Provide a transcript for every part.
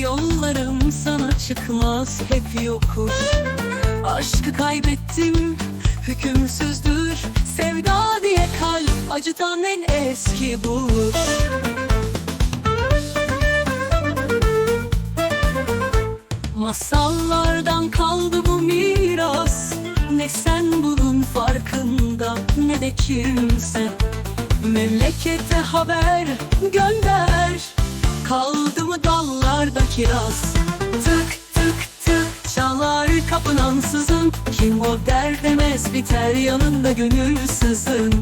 Yollarım sana çıkmaz hep yokuş. Aşkı kaybettim hükümsüzdür. Sevda diye kalp acıtan en eski buluş. Masallardan kaldı bu miras. Ne sen bunun farkında ne de kimse. Memlekete haber gönder Kaldı mı dallarda kiraz? Tık tık tık çalar kapın ansızın. Kim o der demez biter yanında gönül sızın.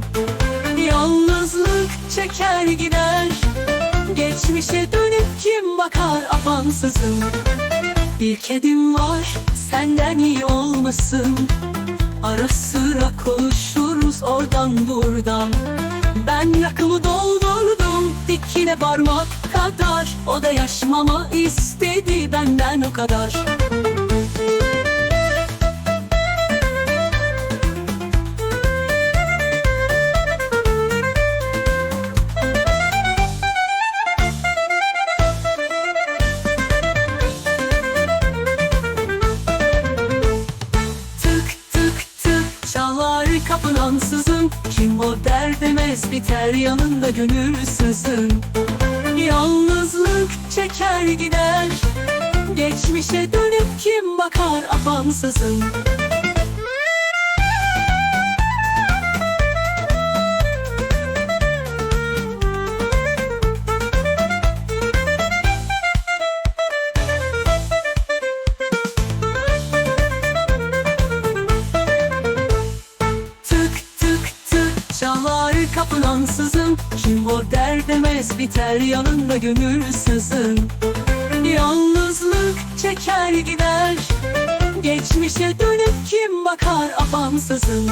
Yalnızlık çeker gider. Geçmişe dönüp kim bakar afansızın? Bir kedim var senden iyi olmasın. Ara sıra konuşuruz oradan buradan. Ben rakımı doldurdum dikine parmak kadar O da yaşmama istedi benden o kadar. Kapın ansızın Kim o der demez biter yanında gönül sızın Geçmişe dönüp kim bakar afansızın? Çalar kapın ansızın Kim o der demez biter yanında gönül sızın Yalnızlık çeker gider. Geçmişe dönüp kim bakar afansızın